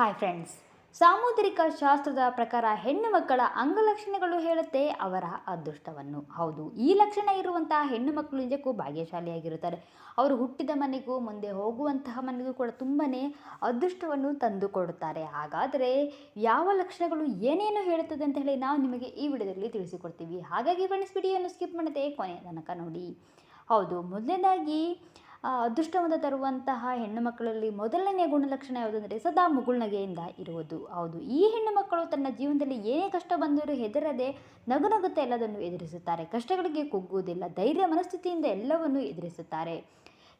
Hi friends ಸಾಮುದ್ರಿಕ ಶಾಸ್ತ್ರದ ಪ್ರಕಾರ ಹೆಣ್ಣು ಮಕ್ಕಳ ಅಂಗಲಕ್ಷಣಗಳು ಹೇಳುತ್ತೆ ಅವರ ಅದೃಷ್ಟವನ್ನು. ಹೌದು, ಈ ಲಕ್ಷಣ ಇರುವಂತಹ ಹೆಣ್ಣು ಮಕ್ಕಳು ನಿಜಕ್ಕೂ ಭಾಗ್ಯಶಾಲಿಯಾಗಿರುತ್ತಾರೆ. ಅವರು ಹುಟ್ಟಿದ ಮನೆಗೂ ಮುಂದೆ ಹೋಗುವಂತಹ ಮನೆಗೂ ಕೂಡ ತುಂಬಾ ಅದೃಷ್ಟವನ್ನು ತಂದು ಕೊಡುತ್ತಾರೆ ಹಾಗಾದರೆ ಯಾವ ಲಕ್ಷಣಗಳು ಏನೇನು ಹೇಳುತ್ತದೆ ಅಂತ ಹೇಳಿ ನಾವು ನಿಮಗೆ ಈ ವಿಡಿಯೋದಲ್ಲಿ ತಿಳಿಸಿಕೊಡ್ತೀವಿ. ಹಾಗಾಗಿ ಫ್ರೆಂಡ್ಸ್ ವಿಡಿಯೋಯನ್ನು ಸ್ಕಿಪ್ ಮಾಡದೆ ಕೊನೆಯ ತನಕ ನೋಡಿ. ಹೌದು, ಮೊದಲನೇದಾಗಿ ಅದೃಷ್ಟವನ್ನು ತರುವಂತಹ ಹೆಣ್ಣು ಮಕ್ಕಳಲ್ಲಿ ಮೊದಲನೇ ಗುಣಲಕ್ಷಣ ಯಾವುದಂದರೆ ಸದಾ ಮುಗುಳ್ನಗೆಯಿಂದ ಇರುವುದು. ಹೌದು, ಈ ಹೆಣ್ಣು ಮಕ್ಕಳು ತನ್ನ ಜೀವನದಲ್ಲಿ ಏನೇ ಕಷ್ಟ ಬಂದರೂ ಹೆದರದೆ ನಗು ನಗುತ್ತಾ ಎಲ್ಲದನ್ನು ಎದುರಿಸುತ್ತಾರೆ. ಕಷ್ಟಗಳಿಗೆ ಕುಗ್ಗುವುದಿಲ್ಲ, ಧೈರ್ಯ, ಮನಸ್ಥಿತಿಯಿಂದ ಎಲ್ಲವನ್ನು ಎದುರಿಸುತ್ತಾರೆ.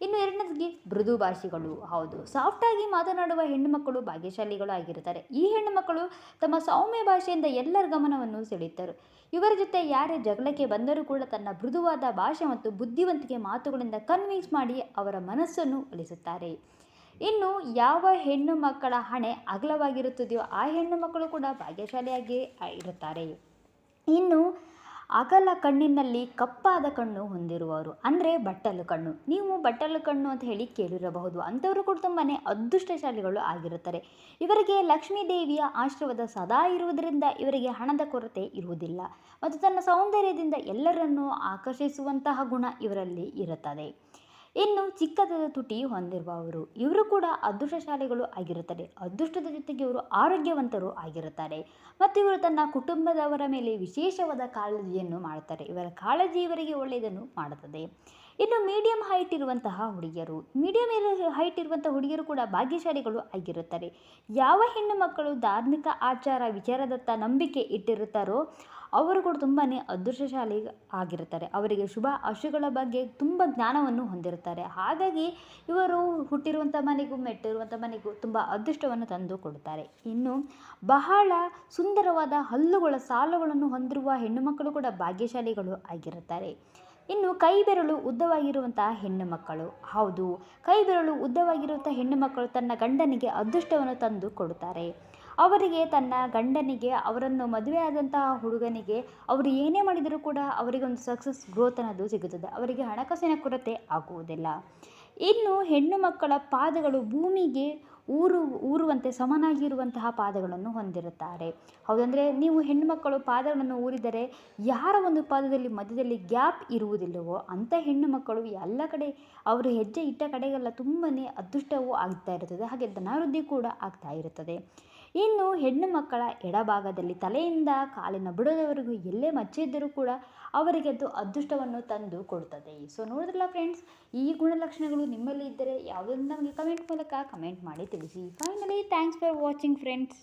ಇನ್ನು ಎರಡನೇದಾಗಿ ಮೃದು ಭಾಷೆಗಳು. ಹೌದು ಸಾಫ್ಟಾಗಿ ಮಾತನಾಡುವ ಹೆಣ್ಣು ಮಕ್ಕಳು ಭಾಗ್ಯಶಾಲಿಗಳು ಆಗಿರುತ್ತಾರೆ. ಈ ಹೆಣ್ಣು ಮಕ್ಕಳು ತಮ್ಮ ಸೌಮ್ಯ ಭಾಷೆಯಿಂದ ಎಲ್ಲರ ಗಮನವನ್ನು ಸೆಳೆಯುತ್ತಾರೆ. ಇವರ ಜೊತೆ ಯಾರೇ ಜಗಳಕ್ಕೆ ಬಂದರೂ ಕೂಡ ತನ್ನ ಮೃದುವಾದ ಭಾಷೆ ಮತ್ತು ಬುದ್ಧಿವಂತಿಕೆ ಮಾತುಗಳಿಂದ ಕನ್ವಿನ್ಸ್ ಮಾಡಿ ಅವರ ಮನಸ್ಸನ್ನು ಒಲಿಸುತ್ತಾರೆ. ಇನ್ನು ಯಾವ ಹೆಣ್ಣು ಮಕ್ಕಳ ಹಣೆ ಅಗಲವಾಗಿರುತ್ತದೆಯೋ ಆ ಹೆಣ್ಣು ಮಕ್ಕಳು ಕೂಡ ಭಾಗ್ಯಶಾಲಿಯಾಗಿ ಇರುತ್ತಾರೆ ಇನ್ನು ಅಗಲ ಕಣ್ಣಿನಲ್ಲಿ ಕಪ್ಪಾದ ಕಣ್ಣು ಹೊಂದಿರುವವರು. ಅಂದರೆ ಬಟ್ಟಲು ಕಣ್ಣು. ನೀವು ಬಟ್ಟಲು ಕಣ್ಣು ಅಂತ ಹೇಳಿ ಕೇಳಿರಬಹುದು. ಅಂಥವರು ಕೂಡ ತುಂಬಾ ಅದೃಷ್ಟಶಾಲಿಗಳು ಆಗಿರುತ್ತಾರೆ. ಇವರಿಗೆ ಲಕ್ಷ್ಮೀ ದೇವಿಯ ಆಶೀರ್ವಾದ ಸದಾ ಇರುವುದರಿಂದ ಇವರಿಗೆ ಹಣದ ಕೊರತೆ ಇರುವುದಿಲ್ಲ. ಮತ್ತು ತನ್ನ ಸೌಂದರ್ಯದಿಂದ ಎಲ್ಲರನ್ನೂ ಆಕರ್ಷಿಸುವಂತಹ ಗುಣ ಇವರಲ್ಲಿ ಇರುತ್ತದೆ. ಇನ್ನು ಚಿಕ್ಕದಾದ ತುಟಿ ಹೊಂದಿರುವವರು. ಇವರು ಕೂಡ ಅದೃಷ್ಟಶಾಲಿಗಳು ಆಗಿರುತ್ತಾರೆ. ಅದೃಷ್ಟದ ಜೊತೆಗೆ ಇವರು ಆರೋಗ್ಯವಂತರು ಆಗಿರುತ್ತಾರೆ. ಮತ್ತು ಇವರು ತನ್ನ ಕುಟುಂಬದವರ ಮೇಲೆ ವಿಶೇಷವಾದ ಕಾಳಜಿಯನ್ನು ಮಾಡುತ್ತಾರೆ ಇವರ ಕಾಳಜಿ ಇವರಿಗೆ ಒಳ್ಳೆಯದನ್ನು ಮಾಡುತ್ತದೆ. ಇನ್ನು ಮೀಡಿಯಂ ಹೈಟ್ ಇರುವಂತಹ ಹುಡುಗಿಯರು ಮೀಡಿಯಂ ಹೈಟ್ ಇರುವಂಥ ಹುಡುಗಿಯರು ಕೂಡ ಭಾಗ್ಯಶಾಲಿಗಳು ಆಗಿರುತ್ತಾರೆ. ಯಾವ ಹೆಣ್ಣು ಮಕ್ಕಳು ಧಾರ್ಮಿಕ ಆಚಾರ, ವಿಚಾರದತ್ತ ನಂಬಿಕೆ ಇಟ್ಟಿರುತ್ತಾರೋ ಅವರು ಕೂಡ ತುಂಬಾ ಅದೃಷ್ಟಶಾಲಿ ಆಗಿರುತ್ತಾರೆ. ಅವರಿಗೆ ಶುಭ ಅಶುಗಳ ಬಗ್ಗೆ ತುಂಬ ಜ್ಞಾನವನ್ನು ಹೊಂದಿರುತ್ತಾರೆ. ಹಾಗಾಗಿ ಇವರು ಹುಟ್ಟಿರುವಂಥ ಮನೆಗೂ ಮೆಟ್ಟಿರುವಂಥ ಮನೆಗೂ ತುಂಬ ಅದೃಷ್ಟವನ್ನು ತಂದು ಕೊಡುತ್ತಾರೆ. ಇನ್ನು ಬಹಳ ಸುಂದರವಾದ ಹಲ್ಲುಗಳ ಸಾಲುಗಳನ್ನು ಹೊಂದಿರುವ ಹೆಣ್ಣು ಮಕ್ಕಳು ಕೂಡ ಭಾಗ್ಯಶಾಲಿಗಳು ಆಗಿರುತ್ತಾರೆ. ಇನ್ನು ಕೈ ಬೆರಳು ಉದ್ದವಾಗಿರುವಂತಹ ಹೆಣ್ಣು ಮಕ್ಕಳು. ಹೌದು, ಕೈ ಬೆರಳು ಉದ್ದವಾಗಿರುವಂಥ ಹೆಣ್ಣು ಮಕ್ಕಳು ತನ್ನ ಗಂಡನಿಗೆ ಅದೃಷ್ಟವನ್ನು ತಂದು ಕೊಡುತ್ತಾರೆ. ಅವರಿಗೆ ತನ್ನ ಗಂಡನಿಗೆ, ಅವರನ್ನು ಮದುವೆಯಾದಂತಹ ಹುಡುಗನಿಗೆ ಅವರು ಏನೇ ಮಾಡಿದರೂ ಕೂಡ ಅವರಿಗೆ ಒಂದು ಸಕ್ಸಸ್ ಗ್ರೋತ್ ಅನ್ನೋದು ಸಿಗುತ್ತದೆ. ಅವರಿಗೆ ಹಣಕಾಸಿನ ಕೊರತೆ ಆಗುವುದಿಲ್ಲ. ಇನ್ನು ಹೆಣ್ಣು ಮಕ್ಕಳ ಪಾದಗಳು ಭೂಮಿಗೆ ಊರು, ಊರುವಂತೆ ಸಮನಾಗಿರುವಂತಹ ಪಾದಗಳನ್ನು ಹೊಂದಿರುತ್ತಾರೆ. ಹೌದಂದರೆ ನೀವು ಹೆಣ್ಣು ಮಕ್ಕಳು ಪಾದಗಳನ್ನು ಊರಿದರೆ ಯಾರ ಒಂದು ಪಾದದಲ್ಲಿ, ಮಧ್ಯದಲ್ಲಿ ಗ್ಯಾಪ್ ಇರುವುದಿಲ್ಲವೋ ಅಂಥ ಹೆಣ್ಣು ಮಕ್ಕಳು ಎಲ್ಲ ಕಡೆ, ಅವರು ಹೆಜ್ಜೆ ಇಟ್ಟ ಕಡೆಗೆಲ್ಲ ತುಂಬನೇ ಅದೃಷ್ಟವೂ ಆಗ್ತಾ ಇರುತ್ತದೆ. ಹಾಗೆ ಧನಾವೃದ್ಧಿ ಕೂಡ ಆಗ್ತಾ ಇರುತ್ತದೆ. ಇನ್ನು ಹೆಣ್ಣು ಮಕ್ಕಳ ಎಡಭಾಗದಲ್ಲಿ ತಲೆಯಿಂದ ಕಾಲಿನ ಬುಡದವರೆಗೂ ಎಲ್ಲೇ ಮಚ್ಚೆ ಇದ್ದರೂ ಕೂಡ ಅವರಿಗೆ ಅದು ಅದೃಷ್ಟವನ್ನು ತಂದು ಕೊಡುತ್ತದೆ. ಸೊ ನೋಡಿದ್ರಲ್ಲ ಫ್ರೆಂಡ್ಸ್ ಈ ಗುಣಲಕ್ಷಣಗಳು ನಿಮ್ಮಲ್ಲಿ ಇದ್ದರೆ ಯಾವುದನ್ನು ನಮಗೆ ಕಮೆಂಟ್ ಮೂಲಕ ಕಮೆಂಟ್ ಮಾಡಿ ತಿಳಿಸಿ. Finally thanks for watching friends